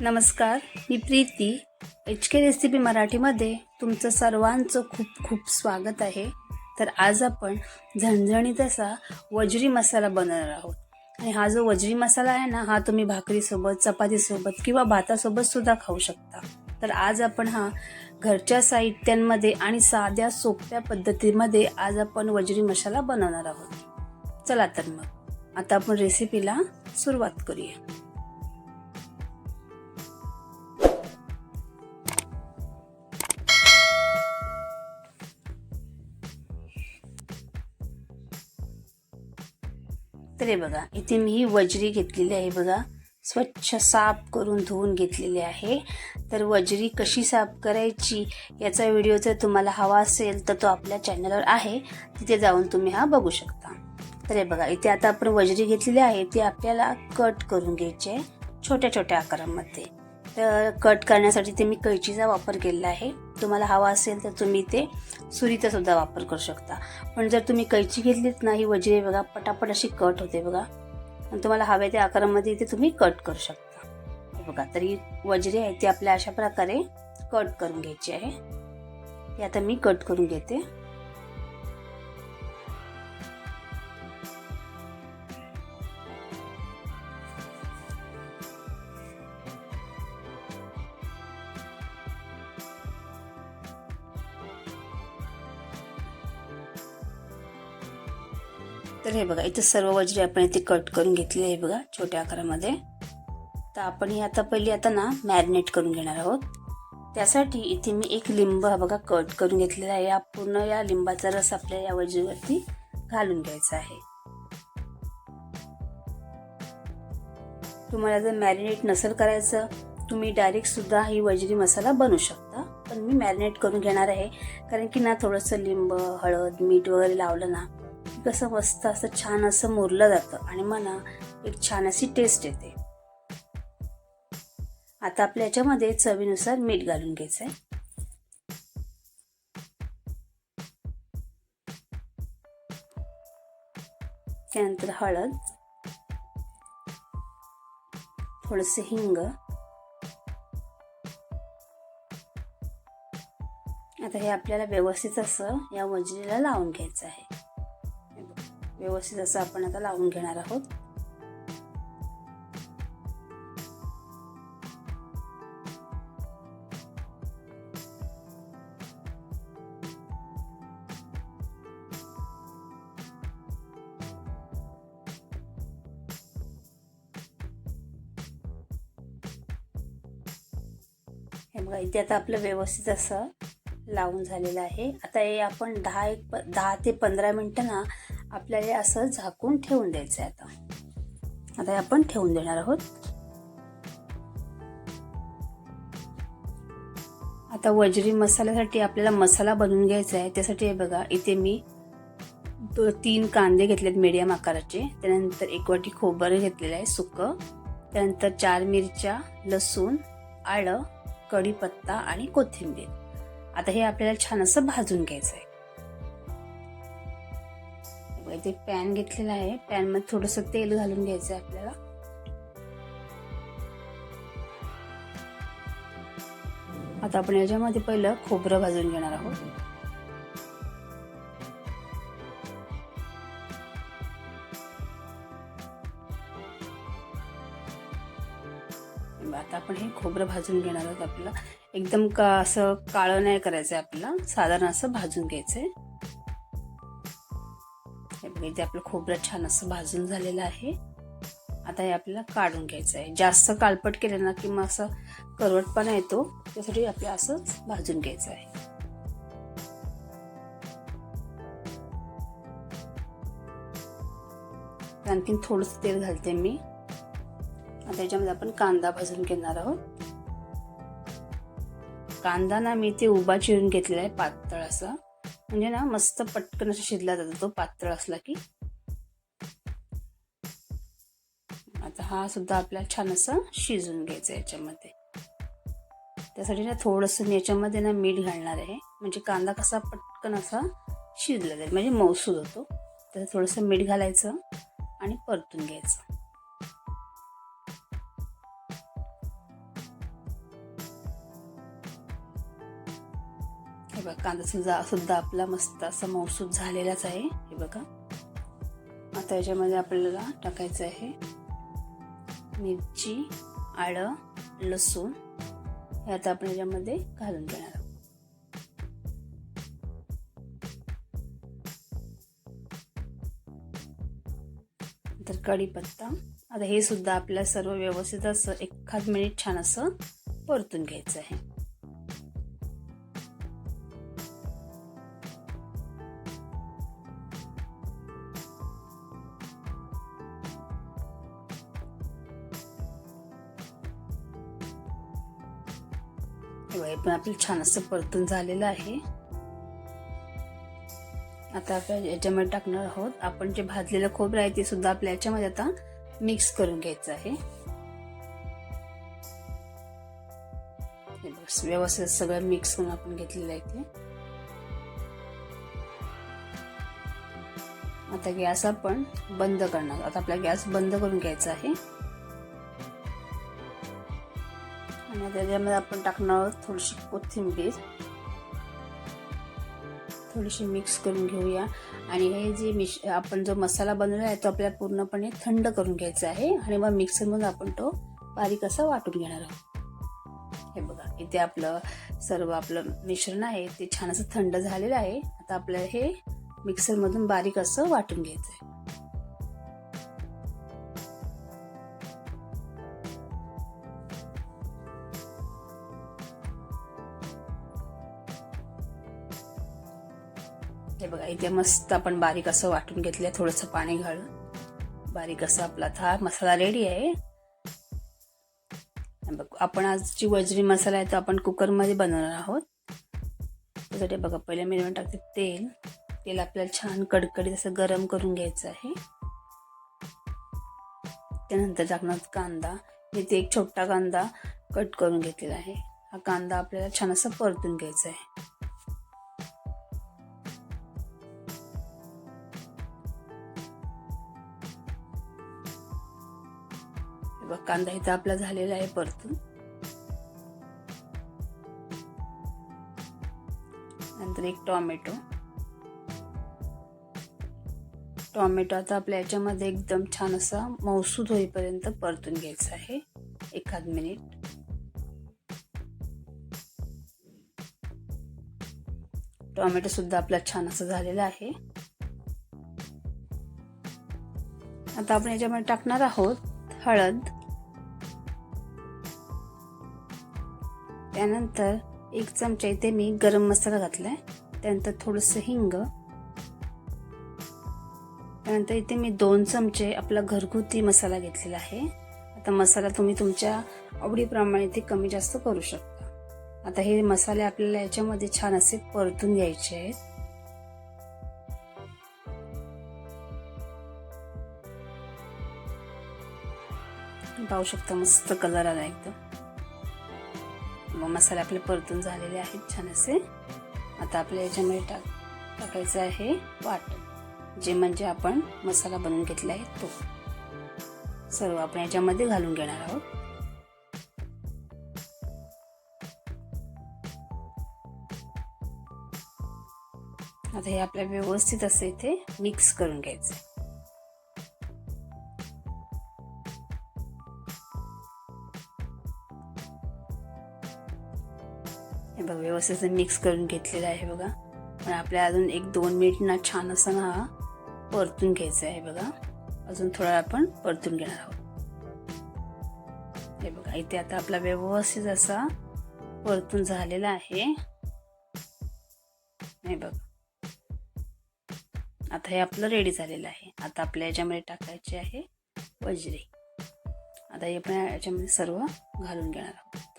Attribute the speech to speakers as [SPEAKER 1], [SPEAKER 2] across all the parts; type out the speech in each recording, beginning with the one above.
[SPEAKER 1] नमस्कार मी Preeti. H K recipe मराठीमध्ये तुमचं सर्वांचं खूप खूप स्वागत आहे. तर आज आपण झणझणीत असा वजरी मसाला बनवणार आहोत. आणि हा जो वजरी मसाला आहे ना हा तुम्ही भाकरीसोबत चपातीसोबत किंवा भातासोबत सुद्धा खाऊ शकता. तर आज आपण हा घरच्या साहित्यांमध्ये आणि साध्या सोप्या पद्धतीमध्ये आज आपण वजरी मसाला बनवणार आहोत. चला तर मग आता आपण रेसिपीला सुरुवात करूया. दुसरे बघा इथे मी ही वजरी घेतलेली आहे बघा. स्वच्छ साफ करून धुवून घेतलेली आहे. तर वजरी कशी साफ करायची याचा व्हिडिओ जर तुम्हाला हवा असेल तर तो आपल्या चॅनलवर आहे. तिथे जाऊन तुम्ही हा बघू शकता. तर हे बघा इथे आता आपण वजरी घेतलेली आहे. ती आपल्याला कट करून घ्यायची आहे छोट्या छोट्या आकारामध्ये. तर कट करण्यासाठी ते मी कैचीचा वापर केलेला आहे. तुम्हाला हवा असेल तर तुम्ही ते सुरीचा सुद्धा वापर करू शकता. पण जर तुम्ही कैची घेतलीत ना ही बघा पटापट अशी कट होते बघा. आणि तुम्हाला हव्या त्या आकारामध्ये इथे तुम्ही कट करू शकता. बघा तरी ही आहे ती आपल्या अशा प्रकारे कट करून घ्यायची आहे. ती आता मी कट करून घेते. तर हे बघा इथे सर्व वजरी आपण इथे कट करून घेतली आहे बघा छोट्या आकारामध्ये. तर आपण ही आता पहिली आता ना मॅरिनेट करून घेणार आहोत. त्यासाठी इथे मी एक लिंब हा बघा कट करून घेतलेला आहे. या पूर्ण या लिंबाचा रस आपल्या या वजरीवरती घालून घ्यायचा आहे. तुम्हाला जर मॅरिनेट नसेल करायचं तुम्ही डायरेक्ट सुद्धा ही वजरी मसाला बनवू शकता. पण मी मॅरिनेट करून घेणार आहे. कारण की ना थोडंसं लिंब हळद मीठ वगैरे लावलं ना कसं मस्त असं छान असं मुरलं जातं आणि मला एक छान अशी टेस्ट येते. आता आपल्या याच्यामध्ये चवीनुसार मीठ घालून घ्यायचं आहे त्यानंतर हळद थोडंसं हिंग. आता हे आपल्याला व्यवस्थित असं या वजरीला लावून घ्यायचं आहे. व्यवस्थित असं आपण आता लावून घेणार आहोत. हे बघा इथे आता आपलं व्यवस्थित असं लावून झालेलं आहे. आता हे आपण दहा एक दहा ते पंधरा मिनटं ना आपल्याला असं झाकून ठेवून द्यायचं आहे आता. आता आपण ठेवून देणार आहोत. आता वजरी मसाल्यासाठी आपल्याला मसाला बनवून घ्यायचा आहे त्यासाठी हे बघा इथे मी तीन कांदे घेतलेत मीडियम आकाराचे. त्यानंतर एक वाटी खोबरं घेतलेलं आहे सुकं. त्यानंतर चार मिरच्या लसूण आलं कढीपत्ता आणि कोथिंबीर. आता हे आपल्याला छान असं भाजून घ्यायचं आहे इथे पॅन घेतलेला आहे. पॅनमध्ये थोडंसं थोडस तेल घालून घ्यायचं आहे आपल्याला. आता आपण याच्यामध्ये पहिलं खोबरं भाजून घेणार आहोत. आता आपण हे खोबरं भाजून घेणार आहोत आपल्याला. एकदम का असं काळं नाही करायचं आहे आपल्याला. साधारण असं भाजून घ्यायचं आहे हे बघा इथे आपलं खोबरं छान असं भाजून झालेलं आहे. आता हे आपल्याला काढून घ्यायचं आहे. जास्त कालपट केलं ना की मग असं करवटपणा येतो. त्यासाठी आपल्याला असंच भाजून घ्यायचं आहे. आणखीन थोडंसं तेल घालते मी. आता याच्यामध्ये आपण कांदा भाजून घेणार आहोत. कांदा ना मी ते उभा चिरून घेतलेला आहे पातळ असा. म्हणजे ना मस्त पटकन असं शिजला जातो तो पातळ असला की. आता हा सुद्धा आपल्याला छान असं शिजून घ्यायचं याच्यामध्ये. त्यासाठी ना थोडंसं याच्यामध्ये ना मीठ घालणार आहे. म्हणजे कांदा कसा पटकन असा शिजला जाईल. म्हणजे मौसूद होतो. तर थोडंसं मीठ घालायचं आणि परतून घ्यायचं. बघा कांदा सुद्धा सुद्धा आपला मस्त असा मौसूद झालेलाच आहे. हे बघा. आता याच्यामध्ये आपल्याला टाकायचं आहे मिरची आळं लसूण. हे आता आपण याच्यामध्ये घालून घेणार आहोत. तर कढीपत्ता. आता हे सुद्धा आपल्या सर्व व्यवस्थित असं एखाद मिनिट छान असं परतून घ्यायचं आहे. हे पण आपलं छान असं परतून झालेलं आहे. आता आपण याच्यामध्ये टाकणार आहोत. आपण जे भाजलेलं खोबरं आहे ते सुद्धा आपल्या याच्यामध्ये आता मिक्स करून घ्यायचं आहे. व्यवस्थित सगळं मिक्स करून आपण घेतलेलं आहे ते. आता गॅस आपण बंद करणार आता आपला गॅस बंद करून घ्यायचा आहे. आणि त्याच्यामध्ये आपण टाकणार आहोत थोडीशी कोथिंबीर. थोडीशी मिक्स करून घेऊया. आणि हे जे मिश आपण जो मसाला बनवला आहे तो आपल्याला पूर्णपणे थंड करून घ्यायचा आहे. आणि मग मिक्सरमधून आपण तो बारीक असा वाटून घेणार आहोत. हे बघा इथे आपलं सर्व आपलं मिश्रण आहे ते छान असं थंड झालेलं आहे. आता आपल्याला हे मिक्सरमधून बारीक असं वाटून घ्यायचं आहे हे बघा इथे मस्त आपण बारीक असं वाटून घेतलंय थोडंसं पाणी घालून. बारीक असं आपला हा मसाला रेडी आहे. बघ आपण आज जी वजरी मसाला आहे तो आपण कुकरमध्ये बनवणार आहोत. त्यासाठी बघा पहिले मी टाकते तेल. तेल आपल्याला छान कडकडीत असं गरम करून घ्यायचं आहे. त्यानंतर टाकणार कांदा. इथे एक छोटा कांदा कट करून घेतलेला आहे. हा कांदा आपल्याला छान असं परतून घ्यायचा आहे. कांदा इथं आपला झालेला आहे परतून. नंतर एक टॉमॅटो. टॉमॅटो आता आपल्या याच्यामध्ये एकदम छान असा मौसूद होईपर्यंत परतून घ्यायचा आहे. एखाद मिनिट. टॉमॅटो सुद्धा आपला छान असं झालेला आहे. आता आपण याच्यामध्ये टाकणार आहोत हळद. त्यानंतर एक चमचा इथे मी गरम मसाला घातलाय. त्यानंतर थोडस हिंग. त्यानंतर इथे मी दोन चमचे आपला घरगुती मसाला घेतलेला आहे. आता मसाला तुम्ही तुमच्या आवडीप्रमाणे ते कमी जास्त करू शकता. आता हे मसाले आपल्याला याच्यामध्ये छान असे परतून घ्यायचे आहेत. पाहू शकता मस्त कलर आला एकदम. मग मसाले आपले परतून झालेले आहेत छान असे. आता आपल्या याच्यामध्ये टाक टाकायचं आहे वाट जे म्हणजे आपण मसाला बनवून घेतला आहे तो. सर्व आपण याच्यामध्ये घालून घेणार आहोत. आता हे आपल्या व्यवस्थित असं इथे मिक्स करून घ्यायचं हे बघा व्यवस्थित मिक्स करून घेतलेलं आहे बघा. पण आपल्या अजून एक दोन मिनिट ना छान असं ना परतून घ्यायचं आहे बघा. अजून थोडा आपण परतून घेणार आहोत. हे बघा इथे आता आपला व्यवस्थित असा परतून झालेला आहे. हे बघा. आता हे आपलं रेडी झालेलं आहे. आता आपल्या याच्यामध्ये टाकायचे आहे वजरी. आता हे पण याच्यामध्ये सर्व घालून घेणार आहोत.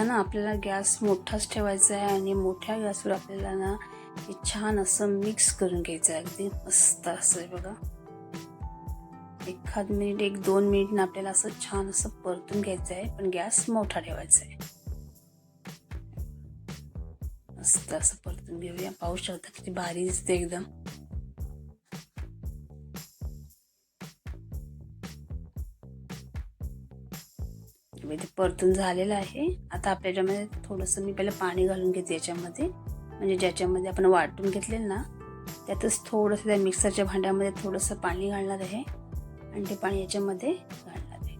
[SPEAKER 1] करताना ना आपल्याला गॅस मोठाच ठेवायचा आहे आणि मोठ्या गॅसवर आपल्याला ना हे छान असं मिक्स करून घ्यायचं आहे. अगदी मस्त असं आहे बघा. एखाद मिनिट एक दोन मिनिटनं आपल्याला असं छान असं परतून घ्यायचं आहे पण गॅस मोठा ठेवायचा आहे. मस्त असं परतून घेऊया. पाहू शकता किती भारी दिसते एकदम. हे ते परतून झालेलं आहे. आता आपल्या याच्यामध्ये थोडंसं मी पहिलं पाणी घालून घेते याच्यामध्ये. म्हणजे ज्याच्यामध्ये आपण वाटून घेतलेलं ना त्यातच थोडंसं त्या मिक्सरच्या भांड्यामध्ये थोडंसं पाणी घालणार आहे. आणि ते पाणी याच्यामध्ये घालणार आहे.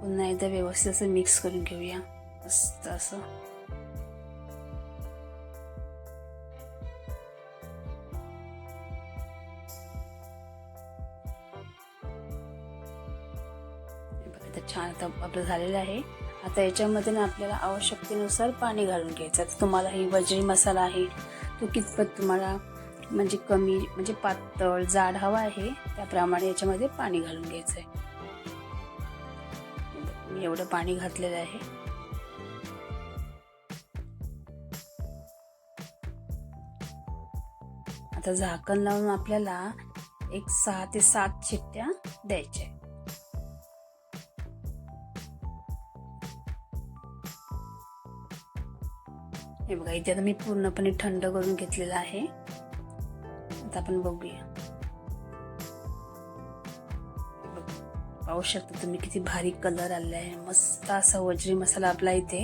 [SPEAKER 1] पुन्हा एकदा व्यवस्थित असं मिक्स करून घेऊया. मस्त असं. आता आपलं झालेलं आहे. आता याच्यामध्ये ना आपल्याला आवश्यकतेनुसार पाणी घालून घ्यायचं. आता तुम्हाला ही वजरी मसाला आहे. तो कितपत तुम्हाला म्हणजे कमी म्हणजे पातळ जाड हवा आहे त्याप्रमाणे याच्यामध्ये पाणी घालून घ्यायचं आहे मी एवढं पाणी घातलेलं आहे. आता झाकण लावून आपल्याला एक सहा ते सात शिट्ट्या द्यायच्या हे बघा इथे आता मी पूर्णपणे थंड करून घेतलेलं आहे. आता आपण बघूया. पाहू शकता तुम्ही किती भारी कलर आलेला आहे मस्त असा वजरी मसाला आपला इथे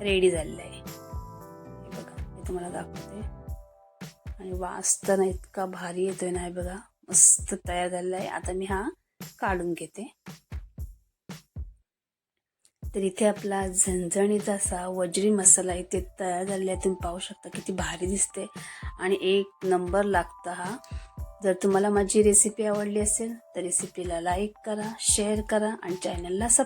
[SPEAKER 1] रेडी झालेला आहे. हे बघा मी तुम्हाला दाखवते. आणि वास तर इतका भारी येतोय ना हे बघा. मस्त तयार झालेला आहे. आता मी हा काढून घेते. तर इथे आपला झणझणीत असा वजरी मसाला इथे तयार झालेला आहे. तुम्ही पाहू शकता किती भारी दिसते. आणि एक नंबर लागता हा. जर तुम्हाला माझी रेसिपी आवडली असेल तर रेसिपीला लाईक करा शेअर करा आणि चॅनलला सबस्क्राईब